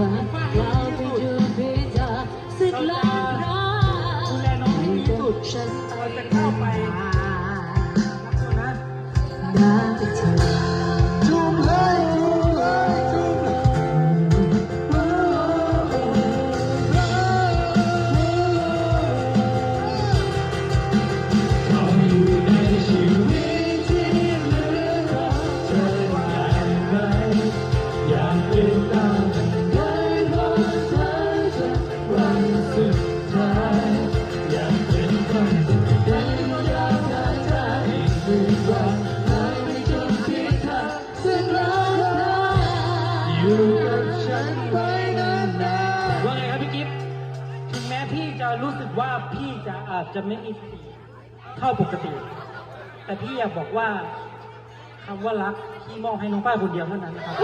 love, love. ว่าไงครับพี่กิฟต์ถึงแม้พี่จะรู้สึกว่าพี่จะอาจจะไม่มีสติเท่าปกติ แต่พี่อยากบอกว่าคำว่ารักพี่มอบให้น้องป้ายคนเดียวเท่านั้นนะครับ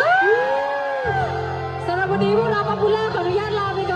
สำหรับวันนี้พวกเราปาปูล่าขออนุญาตลาไปก่อน